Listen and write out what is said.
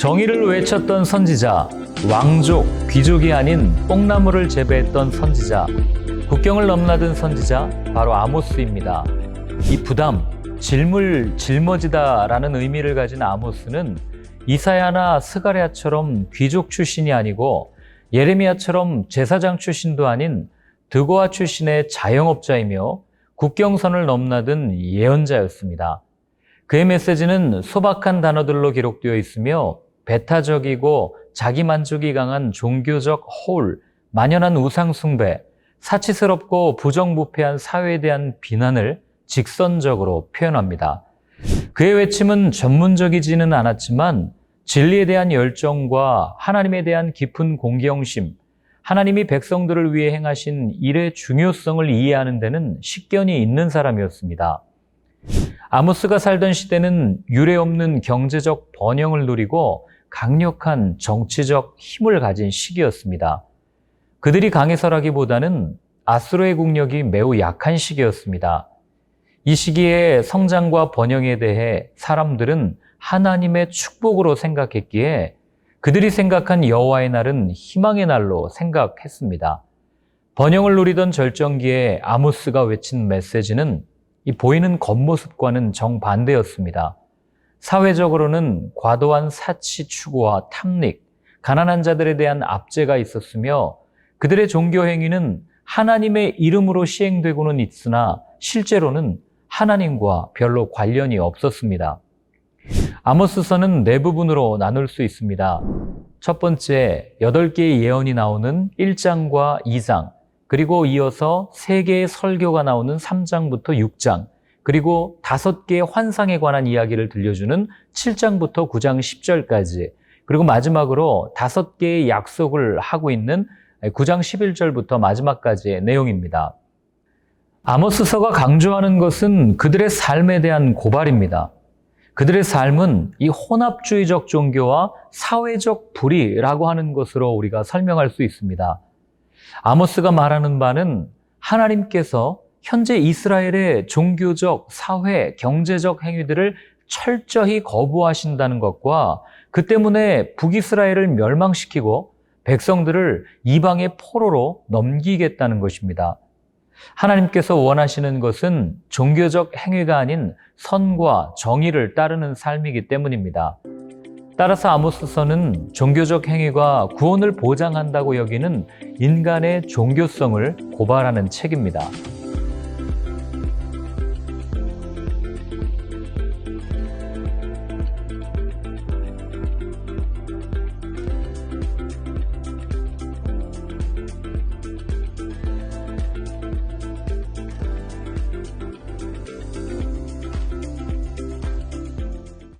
정의를 외쳤던 선지자, 왕족, 귀족이 아닌 뽕나무를 재배했던 선지자, 국경을 넘나든 선지자, 바로 아모스입니다. 이 부담, 질물, 짊어지다라는 의미를 가진 아모스는 이사야나 스가랴처럼 귀족 출신이 아니고 예레미야처럼 제사장 출신도 아닌 드고아 출신의 자영업자이며 국경선을 넘나든 예언자였습니다. 그의 메시지는 소박한 단어들로 기록되어 있으며 배타적이고 자기 만족이 강한 종교적 허울, 만연한 우상숭배, 사치스럽고 부정부패한 사회에 대한 비난을 직선적으로 표현합니다. 그의 외침은 전문적이지는 않았지만 진리에 대한 열정과 하나님에 대한 깊은 공경심, 하나님이 백성들을 위해 행하신 일의 중요성을 이해하는 데는 식견이 있는 사람이었습니다. 아모스가 살던 시대는 유례 없는 경제적 번영을 누리고 강력한 정치적 힘을 가진 시기였습니다. 그들이 강해서라기보다는 아수르의 국력이 매우 약한 시기였습니다. 이 시기에 성장과 번영에 대해 사람들은 하나님의 축복으로 생각했기에 그들이 생각한 여호와의 날은 희망의 날로 생각했습니다. 번영을 누리던 절정기에 아모스가 외친 메시지는 이 보이는 겉모습과는 정반대였습니다. 사회적으로는 과도한 사치 추구와 탐닉, 가난한 자들에 대한 압제가 있었으며 그들의 종교 행위는 하나님의 이름으로 시행되고는 있으나 실제로는 하나님과 별로 관련이 없었습니다. 아모스서는 네 부분으로 나눌 수 있습니다. 첫 번째, 8개의 예언이 나오는 1장과 2장, 그리고 이어서 3개의 설교가 나오는 3장부터 6장, 그리고 5개의 환상에 관한 이야기를 들려주는 7장부터 9장 10절까지, 그리고 마지막으로 5개의 약속을 하고 있는 9장 11절부터 마지막까지의 내용입니다. 아모스서가 강조하는 것은 그들의 삶에 대한 고발입니다. 그들의 삶은 이 혼합주의적 종교와 사회적 불의라고 하는 것으로 우리가 설명할 수 있습니다. 아모스가 말하는 바는 하나님께서 현재 이스라엘의 종교적, 사회, 경제적 행위들을 철저히 거부하신다는 것과 그 때문에 북이스라엘을 멸망시키고 백성들을 이방의 포로로 넘기겠다는 것입니다. 하나님께서 원하시는 것은 종교적 행위가 아닌 선과 정의를 따르는 삶이기 때문입니다. 따라서 아모스서는 종교적 행위가 구원을 보장한다고 여기는 인간의 종교성을 고발하는 책입니다.